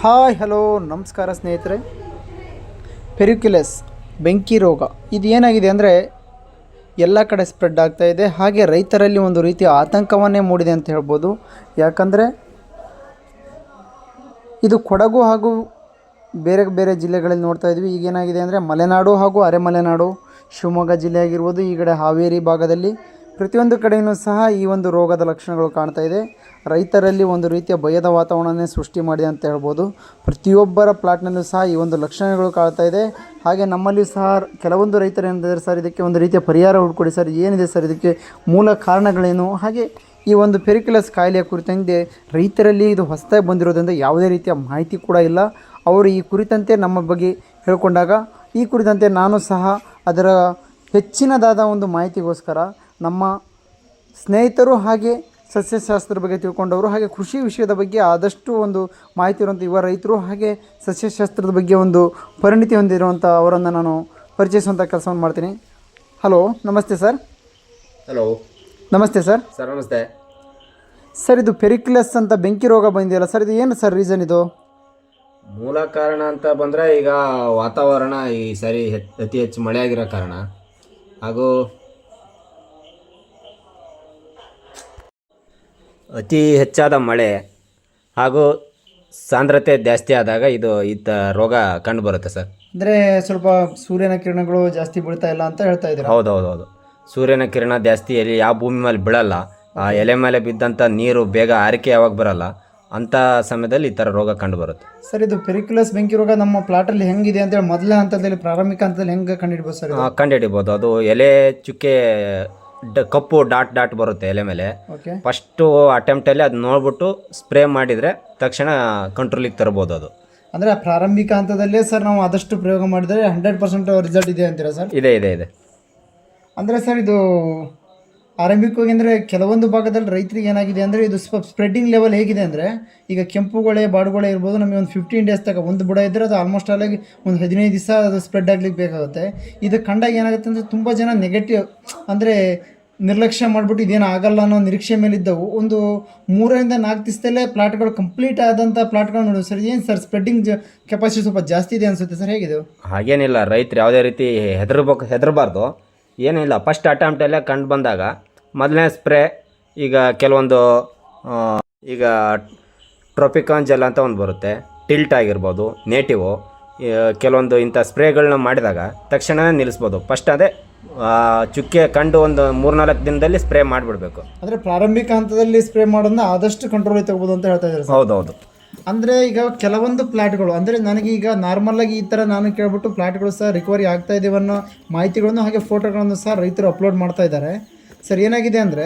Hi, hello, ನಮಸ್ಕಾರ ಸ್ನೇಹಿತರೆ. ಪೆರಿಕ್ಯುಲಸ್, ಬೆಂಕಿ ರೋಗ ಇದು ಏನಾಗಿದೆ ಅಂದರೆ ಎಲ್ಲ ಕಡೆ ಸ್ಪ್ರೆಡ್ ಆಗ್ತಾ ಇದೆ. ಹಾಗೆ ರೈತರಲ್ಲಿ ಒಂದು ರೀತಿಯ ಆತಂಕವನ್ನೇ ಮೂಡಿದೆ ಅಂತ ಹೇಳ್ಬೋದು. ಯಾಕಂದರೆ ಇದು ಕೊಡಗು ಹಾಗೂ ಬೇರೆ ಬೇರೆ ಜಿಲ್ಲೆಗಳಲ್ಲಿ ನೋಡ್ತಾ ಇದ್ವಿ. ಈಗ ಏನಾಗಿದೆ ಅಂದರೆ ಮಲೆನಾಡು ಹಾಗೂ ಅರೆಮಲೆನಾಡು, ಶಿವಮೊಗ್ಗ ಜಿಲ್ಲೆ ಆಗಿರ್ಬೋದು ಈ ಕಡೆ ಹಾವೇರಿ ಭಾಗದಲ್ಲಿ ಪ್ರತಿಯೊಂದು ಕಡೆಯೂ ಸಹ ಈ ಒಂದು ರೋಗದ ಲಕ್ಷಣಗಳು ಕಾಣ್ತಾ ಇದೆ. ರೈತರಲ್ಲಿ ಒಂದು ರೀತಿಯ ಭಯದ ವಾತಾವರಣನೇ ಸೃಷ್ಟಿ ಮಾಡಿದೆ ಅಂತ ಹೇಳ್ಬೋದು. ಪ್ರತಿಯೊಬ್ಬರ ಪ್ಲಾಟ್ನಲ್ಲೂ ಸಹ ಈ ಒಂದು ಲಕ್ಷಣಗಳು ಕಾಣ್ತಾ ಇದೆ. ಹಾಗೆ ನಮ್ಮಲ್ಲಿ ಸಹ ಕೆಲವೊಂದು ರೈತರು ಏನಿದ್ದಾರೆ ಸರ್, ಇದಕ್ಕೆ ಒಂದು ರೀತಿಯ ಪರಿಹಾರ ಹುಡ್ಕೊಡಿ ಸರ್, ಏನಿದೆ ಸರ್ ಇದಕ್ಕೆ ಮೂಲ ಕಾರಣಗಳೇನು? ಹಾಗೆ ಈ ಒಂದು ಪೆರಿಕ್ಯುಲಸ್ ಕಾಯಿಲೆಯ ಕುರಿತಂತೆ ರೈತರಲ್ಲಿ ಇದು ಹೊಸದಾಗಿ ಬಂದಿರೋದ್ರಿಂದ ಯಾವುದೇ ರೀತಿಯ ಮಾಹಿತಿ ಕೂಡ ಇಲ್ಲ. ಅವರು ಈ ಕುರಿತಂತೆ ನಮ್ಮ ಬಗ್ಗೆ ಹೇಳಿಕೊಂಡಾಗ, ಈ ಕುರಿತಂತೆ ನಾನು ಸಹ ಅದರ ಹೆಚ್ಚಿನದಾದ ಒಂದು ಮಾಹಿತಿಗೋಸ್ಕರ ನಮ್ಮ ಸ್ನೇಹಿತರು ಹಾಗೆ ಸಸ್ಯಶಾಸ್ತ್ರದ ಬಗ್ಗೆ ತಿಳ್ಕೊಂಡವರು ಹಾಗೆ ಕೃಷಿ ವಿಷಯದ ಬಗ್ಗೆ ಆದಷ್ಟು ಒಂದು ಮಾಹಿತಿ ಇರುವಂಥ ಯುವ ರೈತರು ಹಾಗೆ ಸಸ್ಯಶಾಸ್ತ್ರದ ಬಗ್ಗೆ ಒಂದು ಪರಿಣಿತಿ ಹೊಂದಿರುವಂಥ ಅವರನ್ನು ನಾನು ಪರಿಚಯಿಸುವಂಥ ಕೆಲಸವನ್ನು ಮಾಡ್ತೀನಿ. ಹಲೋ ನಮಸ್ತೆ ಸರ್ ಹಲೋ ನಮಸ್ತೆ ಸರ್ ಸರ್ ನಮಸ್ತೆ. ಸರ್ ಇದು ಪೆರಿಕ್ಲಸ್ ಅಂತ ಬೆಂಕಿ ರೋಗ ಬಂದಿದೆಯಲ್ಲ ಸರ್ ಇದು ಏನು ಸರ್ ರೀಸನ್ ಇದು? ಮೂಲ ಕಾರಣ ಅಂತ ಬಂದರೆ ಈಗ ವಾತಾವರಣ ಈ ಸರಿ ಅತಿ ಹೆಚ್ಚು ಮಳೆ ಆಗಿರೋ ಕಾರಣ. ಹಾಗೂ ಅತಿ ಹೆಚ್ಚಾದ ಮಳೆ ಹಾಗೂ ಸಾಂದ್ರತೆ ಜಾಸ್ತಿ ಆದಾಗ ಇದು ಇತ್ತ ರೋಗ ಕಂಡು ಬರುತ್ತೆ ಸರ್. ಅಂದರೆ ಸ್ವಲ್ಪ ಸೂರ್ಯನ ಕಿರಣಗಳು ಜಾಸ್ತಿ ಬೀಳ್ತಾ ಇಲ್ಲ ಅಂತ ಹೇಳ್ತಾ ಇದ್ದಾರೆ? ಹೌದು ಹೌದು ಹೌದು ಸೂರ್ಯನ ಕಿರಣ ಜಾಸ್ತಿ ಎಲ್ಲಿ ಯಾವ ಭೂಮಿ ಮೇಲೆ ಬೀಳಲ್ಲ ಆ ಎಲೆ ಮೇಲೆ ಬಿದ್ದಂಥ ನೀರು ಬೇಗ ಆರಿಕೆ ಯಾವಾಗ ಬರಲ್ಲ ಅಂಥ ಸಮಯದಲ್ಲಿ ಈ ಥರ ರೋಗ ಕಂಡು ಬರುತ್ತೆ. ಸರ್ ಇದು ಪೆರಿಕ್ಯುಲಸ್ ಬೆಂಕಿ ರೋಗ ನಮ್ಮ ಪ್ಲಾಟಲ್ಲಿ ಹೆಂಗಿದೆ ಅಂತೇಳಿ ಮೊದಲ ಹಂತದಲ್ಲಿ ಪ್ರಾರಂಭಿಕ ಹಂತದಲ್ಲಿ ಹೆಂಗೆ ಕಂಡುಹಿಡ್ಬೋದು ಸರ್ ಕಂಡು ಆ, ಕಂಡುಹಿಡಿಬೋದು. ಅದು ಎಲೆ ಚುಕ್ಕೆ ಡ ಕಪ್ಪು ಡಾಟ್ ಡಾಟ್ ಬರುತ್ತೆ ಎಲೆ ಮೇಲೆ. ಓಕೆ ಫಸ್ಟು ಅಟೆಂಪ್ಟಲ್ಲಿ ಅದು ನೋಡ್ಬಿಟ್ಟು ಸ್ಪ್ರೇ ಮಾಡಿದರೆ ತಕ್ಷಣ ಕಂಟ್ರೋಲಿಗೆ ತರ್ಬೋದು ಅದು. ಅಂದರೆ ಪ್ರಾರಂಭಿಕ ಹಂತದಲ್ಲೇ ಸರ್ ನಾವು ಆದಷ್ಟು ಪ್ರಯೋಗ ಮಾಡಿದರೆ ಹಂಡ್ರೆಡ್ ಪರ್ಸೆಂಟ್ ರಿಸಲ್ಟ್ ಇದೆ ಅಂತೀರಾ ಸರ್? ಇದೆ ಇದೆ ಇದೆ. ಅಂದರೆ ಸರ್ ಇದು ಆರಂಭಿಕವಾಗಿ ಅಂದರೆ ಕೆಲವೊಂದು ಭಾಗದಲ್ಲಿ ರೈತರಿಗೆ ಏನಾಗಿದೆ ಅಂದರೆ ಇದು ಸ್ವಲ್ಪ ಸ್ಪ್ರೆಡ್ಡಿಂಗ್ ಲೆವೆಲ್ ಹೇಗಿದೆ ಅಂದರೆ ಈಗ ಕೆಂಪುಗೊಳೆ ಬಾಡುಗೊಳೆ ಇರ್ಬೋದು, ನಮಗೆ ಒಂದು ಫಿಫ್ಟೀನ್ ಡೇಸ್ ತಗ ಒಂದು ಬುಡ ಇದ್ದರೆ ಅದು ಆಲ್ಮೋಸ್ಟ್ ಆಲಾಗಿ ಒಂದು ಹದಿನೈದು ದಿವಸ ಅದು ಸ್ಪ್ರೆಡ್ ಆಗಲಿಕ್ಕೆ ಬೇಕಾಗುತ್ತೆ. ಇದು ಕಂಡಾಗ ಏನಾಗುತ್ತೆ ಅಂದರೆ ತುಂಬ ಜನ ನೆಗೆಟಿವ್ ಅಂದರೆ ನಿರ್ಲಕ್ಷ್ಯ ಮಾಡಿಬಿಟ್ಟು ಇದೇನು ಆಗಲ್ಲ ಅನ್ನೋ ನಿರೀಕ್ಷೆ ಮೇಲಿದ್ದವು. ಒಂದು ಮೂರರಿಂದ ನಾಲ್ಕು ದಿವಸದಲ್ಲೇ ಪ್ಲಾಟ್ಗಳು ಕಂಪ್ಲೀಟ್ ಆದಂಥ ಪ್ಲಾಟ್ಗಳು ನೋಡೋದು ಸರ್, ಏನು ಸರ್ ಸ್ಪ್ರೆಡ್ಡಿಂಗ್ ಕೆಪಾಸಿಟಿ ಸ್ವಲ್ಪ ಜಾಸ್ತಿ ಇದೆ ಅನಿಸುತ್ತೆ ಸರ್, ಹೇಗಿದೆ? ಹಾಗೇನಿಲ್ಲ, ರೈತರು ಯಾವುದೇ ರೀತಿ ಹೆದರ್ಬೇಕು ಹೆದರಬಾರ್ದು. ಏನಿಲ್ಲ. ಫಸ್ಟ್ ಅಟೆಂಪ್ಟಲ್ಲೇ ಕಂಡು ಬಂದಾಗ ಮೊದಲನೇ ಸ್ಪ್ರೇ ಈಗ ಕೆಲವೊಂದು ಈಗ ಟ್ರೋಪಿಕಾನ್ ಜೆಲ್ ಅಂತ ಒಂದು ಬರುತ್ತೆ. ಟಿಲ್ಟ್ ಆಗಿರ್ಬೋದು ನೇಟಿವು ಕೆಲವೊಂದು ಇಂಥ ಸ್ಪ್ರೇಗಳನ್ನ ಮಾಡಿದಾಗ ತಕ್ಷಣವೇ ನಿಲ್ಲಿಸ್ಬೋದು. ಫಸ್ಟ್ ಅದೇ ಚುಕ್ಕೆ ಕಂಡು ಒಂದು ಮೂರ್ನಾಲ್ಕು ದಿನದಲ್ಲಿ ಸ್ಪ್ರೇ ಮಾಡಿಬಿಡ್ಬೇಕು. ಅಂದರೆ ಪ್ರಾರಂಭಿಕ ಹಂತದಲ್ಲಿ ಸ್ಪ್ರೇ ಮಾಡೋದನ್ನ ಆದಷ್ಟು ಕಂಟ್ರೋಲ್ ತಗೋಬೋದು ಅಂತ ಹೇಳ್ತಾ ಇದ್ದಾರೆ ಹೌದೌದು. ಅಂದರೆ ಈಗ ಕೆಲವೊಂದು ಫ್ಲ್ಯಾಟ್ಗಳು ಅಂದರೆ ನನಗೆ ಈಗ ನಾರ್ಮಲ್ ಆಗಿ ಈ ಥರ ನಾನು ಕೇಳ್ಬಿಟ್ಟು ಫ್ಲ್ಯಾಟ್ಗಳು ಸಹ ರಿಕವರಿ ಆಗ್ತಾ ಅನ್ನೋ ಮಾಹಿತಿಗಳನ್ನು ಹಾಗೆ ಫೋಟೋಗಳನ್ನು ಸಹ ರೈತರು ಅಪ್ಲೋಡ್ ಮಾಡ್ತಾ ಇದ್ದಾರೆ. ಸರ್, ಏನಾಗಿದೆ ಅಂದರೆ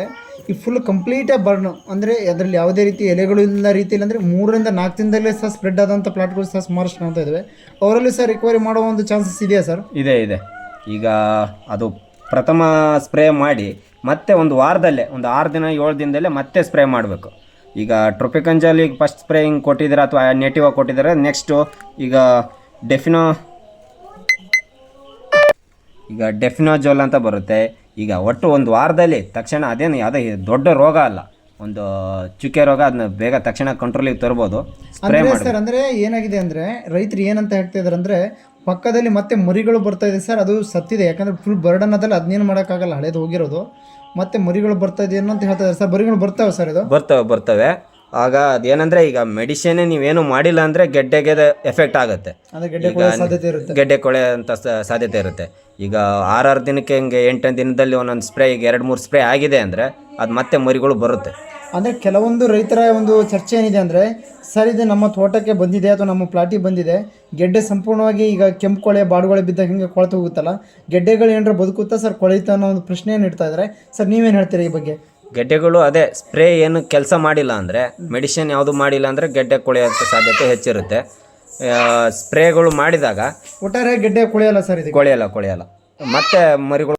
ಈ ಫುಲ್ ಕಂಪ್ಲೀಟಾಗಿ ಬರ್ನು, ಅಂದರೆ ಅದರಲ್ಲಿ ಯಾವುದೇ ರೀತಿ ಎಲೆಗಳು ಇಲ್ಲ ರೀತಿಯಲ್ಲಿ ಅಂದರೆ ಮೂರರಿಂದ ನಾಲ್ಕು ದಿನದಲ್ಲೇ ಸಹ ಸ್ಪ್ರೆಡ್ ಆದಂಥ ಪ್ಲಾಟ್ಗಳು ಸಹ ಸುಮಾರಷ್ಟು ಕಾಣ್ತಾ ಇದ್ದಾವೆ ಅವರಲ್ಲಿ ಸಹ ರಿಕವರಿ ಮಾಡೋ ಒಂದು ಚಾನ್ಸಸ್ ಇದೆಯಾ ಸರ್? ಇದೆ ಇದೆ. ಈಗ ಅದು ಪ್ರಥಮ ಸ್ಪ್ರೇ ಮಾಡಿ ಮತ್ತೆ ಒಂದು ವಾರದಲ್ಲೇ, ಒಂದು ಆರು ದಿನ, ಏಳು ದಿನದಲ್ಲೇ ಮತ್ತೆ ಸ್ಪ್ರೇ ಮಾಡಬೇಕು. ಈಗ ಟ್ರೊಪಿಕಂಜಲ್ಲಿ ಫಸ್ಟ್ ಸ್ಪ್ರೇ ಹಿಂಗೆ ಕೊಟ್ಟಿದ್ದಾರೆ ಅಥವಾ ಆಗಿ ಕೊಟ್ಟಿದ್ದಾರೆ? ನೆಕ್ಸ್ಟು ಈಗ ಡೆಫಿನೋ ಈಗ ಡೆಫಿನೋಜೋಲ್ ಅಂತ ಬರುತ್ತೆ. ಈಗ ಒಟ್ಟು ಒಂದು ವಾರದಲ್ಲಿ ತಕ್ಷಣ ಅದೇನು ಯಾವುದೇ ದೊಡ್ಡ ರೋಗ ಅಲ್ಲ. ಒಂದು ಚುಕ್ಕೆ ರೋಗ ಅದನ್ನ ಬೇಗ ತಕ್ಷಣ ಕಂಟ್ರೋಲಿಗೆ ತರ್ಬೋದು. ಸ್ಪ್ರೇ ಸರ್ ಅಂದರೆ ಏನಾಗಿದೆ ಅಂದರೆ ರೈತರು ಏನಂತ ಹೇಳ್ತಾ ಇದ್ದಾರೆ ಅಂದರೆ ಪಕ್ಕದಲ್ಲಿ ಮತ್ತೆ ಮರಿಗಳು ಬರ್ತಾ ಇದೆ ಸರ್ ಅದು ಸತ್ತಿದೆ. ಯಾಕಂದರೆ ಫುಲ್ ಬರ್ಡನ್ ಅದಲ್ಲ ಅದನ್ನೇನು ಮಾಡೋಕ್ಕಾಗಲ್ಲ ಹಳೇದು ಹೋಗಿರೋದು. ಮತ್ತೆ ಮರಿಗಳು ಬರ್ತಾ ಇದೆ ಅಂತ ಹೇಳ್ತಾ ಇದ್ದಾರೆ. ಸರ್ ಮರಿಗಳು ಬರ್ತಾವೆ ಸರ್ ಇದು? ಬರ್ತವೆ ಬರ್ತವೆ. ಆಗ ಅದೇನಂದ್ರೆ ಈಗ ಮೆಡಿಸಿನ್ ನೀವೇನು ಮಾಡಿಲ್ಲ ಅಂದ್ರೆ ಗೆಡ್ಡೆಗೆ ಎಫೆಕ್ಟ್ ಆಗುತ್ತೆ. ಅಂದರೆ ಗೆಡ್ಡೆ ಕೊಡೋ ಸಾಧ್ಯತೆ ಇರುತ್ತೆ. ಗೆಡ್ಡೆ ಕೊಳೆ ಅಂತ ಸ- ಸಾಧ್ಯತೆ ಇರುತ್ತೆ. ಈಗ ಆರಾರು ದಿನಕ್ಕೆ ಹಿಂಗೆ ಎಂಟನೇ ದಿನದಲ್ಲಿ ಒಂದೊಂದು ಸ್ಪ್ರೇ ಈಗ ಎರಡು ಮೂರು ಸ್ಪ್ರೇ ಆಗಿದೆ ಅಂದ್ರೆ ಅದು ಮತ್ತೆ ಮರಿಗಳು ಬರುತ್ತೆ. ಅಂದರೆ ಕೆಲವೊಂದು ರೈತರ ಒಂದು ಚರ್ಚೆ ಏನಿದೆ ಅಂದರೆ ಸರ್ ಇದು ನಮ್ಮ ತೋಟಕ್ಕೆ ಬಂದಿದೆ ಅಥವಾ ನಮ್ಮ ಪ್ಲಾಟಿಗೆ ಬಂದಿದೆ. ಗೆಡ್ಡೆ ಸಂಪೂರ್ಣವಾಗಿ ಈಗ ಕೆಂಪು ಕೊಳೆ ಬಾಡುಗೊಳೆ ಬಿದ್ದಾಗ ಹಿಂಗೆ ಕೊಳೆತು ಹೋಗುತ್ತಲ್ಲ. ಗೆಡ್ಡೆಗಳು ಏನಾರ ಬದುಕುತ್ತಾ ಸರ್ ಕೊಳೆಯುತ್ತಾ ಅನ್ನೋ ಒಂದು ಪ್ರಶ್ನೆಯನ್ನು ಇಡ್ತಾ ಇದ್ದಾರೆ. ಸರ್ ನೀವೇನು ಹೇಳ್ತೀರಾ ಈ ಬಗ್ಗೆ? ಗೆಡ್ಡೆಗಳು ಅದೇ ಸ್ಪ್ರೇ ಏನು ಕೆಲಸ ಮಾಡಿಲ್ಲ ಅಂದರೆ ಮೆಡಿಸಿನ್ ಯಾವುದು ಮಾಡಿಲ್ಲ ಅಂದರೆ ಗೆಡ್ಡೆ ಕೊಳೆಯೋಕ್ಕೆ ಸಾಧ್ಯತೆ ಹೆಚ್ಚಿರುತ್ತೆ. ಸ್ಪ್ರೇಗಳು ಮಾಡಿದಾಗ ಒಟ್ಟಾರೆ ಗೆಡ್ಡೆ ಕೊಳೆಯಲ್ಲ ಸರ್ ಇದು ಕೊಳೆಯಲ್ಲ ಕೊಳೆಯಲ್ಲ. ಮತ್ತೆ ಮರಿಗಳು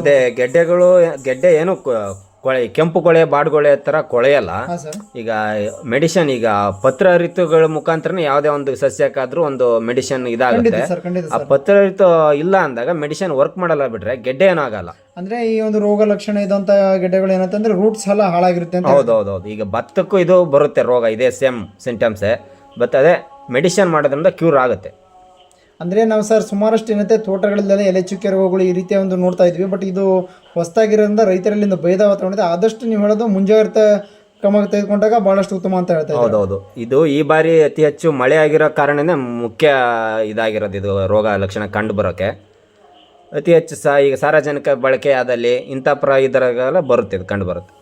ಅದೇ ಗೆಡ್ಡೆಗಳು ಗೆಡ್ಡೆ ಏನು ಕೊ- ಕೊಳೆ ಕೆಂಪು ಕೊಳೆ ಬಾಡ್ಗೊಳೆ ಥರ ಕೊಳೆಯಲ್ಲ ಈಗ ಮೆಡಿಸಿನ್ ಈಗ ಪತ್ರ ಋತುಗಳ ಮುಖಾಂತರನೇ ಯಾವುದೇ ಒಂದು ಸಸ್ಯಕ್ಕಾದ್ರೂ ಒಂದು ಮೆಡಿಸಿನ್ ಇದಾಗುತ್ತೆ. ಆ ಪತ್ರ ಋತು ಇಲ್ಲ ಅಂದಾಗ ಮೆಡಿಸಿನ್ ವರ್ಕ್ ಮಾಡಲ್ಲ ಬಿಟ್ರೆ ಗೆಡ್ಡೆ ಏನೂ ಆಗಲ್ಲ. ಅಂದರೆ ಈ ಒಂದು ರೋಗ ಲಕ್ಷಣ ಇದ್ದಂಥ ಗೆಡ್ಡೆಗಳು ಏನಂತಂದ್ರೆ ರೂಟ್ಸ್ ಎಲ್ಲ ಹಾಳಾಗಿರುತ್ತೆ ಅಂತ ಹೌದು ಹೌದು ಹೌದು. ಈಗ ಭತ್ತಕ್ಕೂ ಇದು ಬರುತ್ತೆ ರೋಗ ಇದೇ ಸೇಮ್ ಸಿಂಟಮ್ಸೇ ಬಟ್ ಅದೇ ಮೆಡಿಷನ್ ಮಾಡೋದ್ರಿಂದ ಕ್ಯೂರ್ ಆಗುತ್ತೆ. ಅಂದರೆ ನಾವು ಸರ್ ಸುಮಾರಷ್ಟು ಏನಂತೆ, ತೋಟಗಳಲ್ಲೆಲ್ಲ ಎಲೆ ಚುಕ್ಕೆ ರೋಗಗಳು ಈ ರೀತಿಯ ಒಂದು ನೋಡ್ತಾ ಇದ್ವಿ. ಬಟ್ ಇದು ಹೊಸದಾಗಿರೋದ್ರಿಂದ ರೈತರಲ್ಲಿಂದ ಭೇದ ವಾತಾವರಣ ಆದಷ್ಟು ನೀವು ಹೇಳೋದು ಮುಂಜಾಗ್ರತಾ ಕ್ರಮ ತೆಗೆದುಕೊಂಡಾಗ ಭಾಳಷ್ಟು ಉತ್ತಮ ಅಂತ ಹೇಳ್ತಾ ಹೌದು ಹೌದೌದು. ಇದು ಈ ಬಾರಿ ಅತಿ ಹೆಚ್ಚು ಮಳೆ ಆಗಿರೋ ಕಾರಣನೇ ಮುಖ್ಯ ಇದಾಗಿರೋದು ಇದು ರೋಗ ಲಕ್ಷಣ ಕಂಡು ಬರೋಕ್ಕೆ ಅತಿ ಹೆಚ್ಚು ಸಹ ಈಗ ಸಾರ್ವಜನಿಕ ಬಳಕೆ ಆದಲ್ಲಿ ಇಂಥ ಪ್ರ ಬರುತ್ತೆ ಇದು ಕಂಡು ಬರುತ್ತೆ.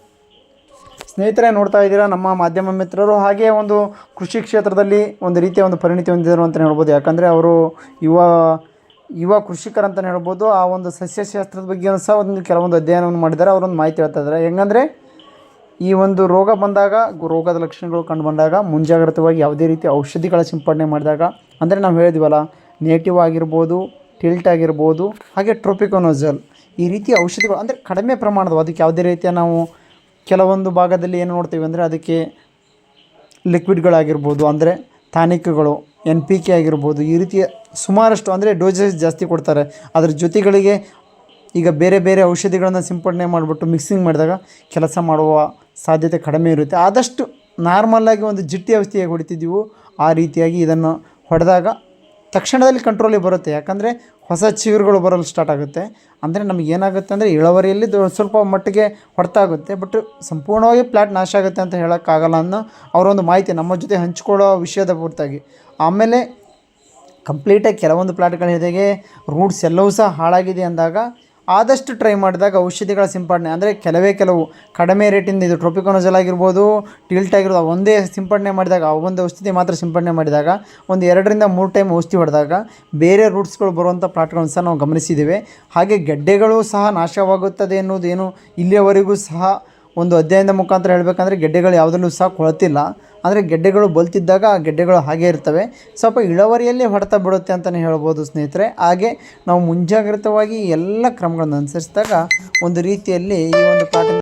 ಸ್ನೇಹಿತರೆ ನೋಡ್ತಾ ಇದ್ದೀರಾ, ನಮ್ಮ ಮಾಧ್ಯಮ ಮಿತ್ರರು ಹಾಗೆ ಒಂದು ಕೃಷಿ ಕ್ಷೇತ್ರದಲ್ಲಿ ಒಂದು ರೀತಿಯ ಒಂದು ಪರಿಣಿತಿ ಹೊಂದಿದರು ಅಂತಲೇ ಹೇಳ್ಬೋದು. ಯಾಕಂದರೆ ಅವರು ಯುವ ಯುವ ಕೃಷಿಕರಂತಲೇ ಹೇಳ್ಬೋದು. ಆ ಒಂದು ಸಸ್ಯಶಾಸ್ತ್ರದ ಬಗ್ಗೆ ಸಹ ಒಂದು ಕೆಲವೊಂದು ಅಧ್ಯಯನವನ್ನು ಮಾಡಿದ್ದಾರೆ. ಅವರೊಂದು ಮಾಹಿತಿ ಹೇಳ್ತಾ ಇದ್ದಾರೆ. ಹೆಂಗಂದರೆ ಈ ಒಂದು ರೋಗ ಬಂದಾಗ, ರೋಗದ ಲಕ್ಷಣಗಳು ಕಂಡು ಬಂದಾಗ, ಮುಂಜಾಗ್ರತವಾಗಿ ಯಾವುದೇ ರೀತಿ ಔಷಧಿಗಳ ಸಿಂಪಡಣೆ ಮಾಡಿದಾಗ, ಅಂದರೆ ನಾವು ಹೇಳಿದ್ವಲ್ಲ ನೇಟಿವ್ ಆಗಿರ್ಬೋದು ಟಿಲ್ಟ್ ಆಗಿರ್ಬೋದು, ಹಾಗೆ ಟ್ರೋಪಿಕೋನೋಜಲ್ ಈ ರೀತಿ ಔಷಧಿಗಳು ಅಂದರೆ ಕಡಿಮೆ ಪ್ರಮಾಣದ, ಅದಕ್ಕೆ ಯಾವುದೇ ರೀತಿಯ ನಾವು ಕೆಲವೊಂದು ಭಾಗದಲ್ಲಿ ಏನು ನೋಡ್ತೀವಿ ಅಂದರೆ ಅದಕ್ಕೆ ಲಿಕ್ವಿಡ್ಗಳಾಗಿರ್ಬೋದು, ಅಂದರೆ ಟಾನಿಕ್ಗಳು, ಎನ್ ಪಿ ಕೆ ಆಗಿರ್ಬೋದು, ಈ ರೀತಿಯ ಸುಮಾರಷ್ಟು ಅಂದರೆ ಡೋಸೇಜ್ ಜಾಸ್ತಿ ಕೊಡ್ತಾರೆ. ಅದರ ಜೊತೆಗಳಿಗೆ ಈಗ ಬೇರೆ ಬೇರೆ ಔಷಧಿಗಳನ್ನು ಸಿಂಪಡಣೆ ಮಾಡಿಬಿಟ್ಟು ಮಿಕ್ಸಿಂಗ್ ಮಾಡಿದಾಗ ಕೆಲಸ ಮಾಡುವ ಸಾಧ್ಯತೆ ಕಡಿಮೆ ಇರುತ್ತೆ. ಆದಷ್ಟು ನಾರ್ಮಲ್ಲಾಗಿ ಒಂದು ಜಿಟ್ಟಿ ಔಷಧಿಯಾಗಿ ಹೊಡಿತಿದ್ದೀವೋ ಆ ರೀತಿಯಾಗಿ ಇದನ್ನು ಹೊಡೆದಾಗ ತಕ್ಷಣದಲ್ಲಿ ಕಂಟ್ರೋಲಿಗೆ ಬರುತ್ತೆ. ಯಾಕಂದರೆ ಹೊಸ ಚಿಗುರುಗಳು ಬರಲು ಸ್ಟಾರ್ಟ್ ಆಗುತ್ತೆ. ಅಂದರೆ ನಮಗೆ ಏನಾಗುತ್ತೆ ಅಂದರೆ ಇಳುವರಿಯಲ್ಲಿ ಸ್ವಲ್ಪ ಮಟ್ಟಿಗೆ ಹೊರತಾಗುತ್ತೆ ಬಟ್ ಸಂಪೂರ್ಣವಾಗಿ ಪ್ಲಾಟ್ ನಾಶ ಆಗುತ್ತೆ ಅಂತ ಹೇಳೋಕ್ಕಾಗಲ್ಲ ಅನ್ನೋ ಅವರೊಂದು ಮಾಹಿತಿ ನಮ್ಮ ಜೊತೆ ಹಂಚ್ಕೊಳ್ಳೋ ವಿಷಯದ ಹೊರತಾಗಿ. ಆಮೇಲೆ ಕಂಪ್ಲೀಟಾಗಿ ಕೆಲವೊಂದು ಪ್ಲಾಟ್ಗಳ ಜೊತೆಗೆ ರೂಟ್ಸ್ ಎಲ್ಲವೂ ಸಹ ಹಾಳಾಗಿದೆ ಅಂದಾಗ ಆದಷ್ಟು ಟ್ರೈ ಮಾಡಿದಾಗ ಔಷಧಿಗಳ ಸಿಂಪಡಣೆ, ಅಂದರೆ ಕೆಲವೇ ಕೆಲವು ಕಡಿಮೆ ರೇಟಿಂದ ಇದು ಟ್ರೋಪಿಕೋನಜಲ್ ಆಗಿರ್ಬೋದು ಟಿಲ್ಟ್ ಆಗಿರ್ಬೋದು ಒಂದೇ ಸಿಂಪಡಣೆ ಮಾಡಿದಾಗ, ಆ ಒಂದು ಔಷಧಿ ಮಾತ್ರ ಸಿಂಪಡಣೆ ಮಾಡಿದಾಗ, ಒಂದು ಎರಡರಿಂದ ಮೂರು ಟೈಮ್ ಔಷಧಿ ಹೊಡೆದಾಗ ಬೇರೆ ರೂಟ್ಸ್ಗಳು ಬರುವಂಥ ಪ್ಲಾಟ್ಗಳನ್ನು ಸಹ ನಾವು ಗಮನಿಸಿದ್ದೇವೆ. ಹಾಗೆ ಗೆಡ್ಡೆಗಳು ಸಹ ನಾಶವಾಗುತ್ತದೆ ಎನ್ನುವುದೇನು ಇಲ್ಲಿಯವರೆಗೂ ಸಹ ಒಂದು ಅಧ್ಯಯನದ ಮುಖಾಂತರ ಹೇಳಬೇಕಂದ್ರೆ ಗೆಡ್ಡೆಗಳು ಯಾವುದನ್ನು ಸಹ ಕೊಳತಿಲ್ಲ. ಅಂದರೆ ಗೆಡ್ಡೆಗಳು ಬಲ್ತಿದ್ದಾಗ ಆ ಗೆಡ್ಡೆಗಳು ಹಾಗೆ ಇರ್ತವೆ. ಸ್ವಲ್ಪ ಇಳುವರಿಯಲ್ಲಿ ಹೊಡೆತ ಬಿಡುತ್ತೆ ಅಂತಲೇ ಹೇಳ್ಬೋದು ಸ್ನೇಹಿತರೆ. ಹಾಗೆ ನಾವು ಮುಂಜಾಗ್ರತವಾಗಿ ಎಲ್ಲ ಕ್ರಮಗಳನ್ನು ಅನುಸರಿಸಿದಾಗ ಒಂದು ರೀತಿಯಲ್ಲಿ ಈ ಒಂದು ಪ್ಲಾಟಿನ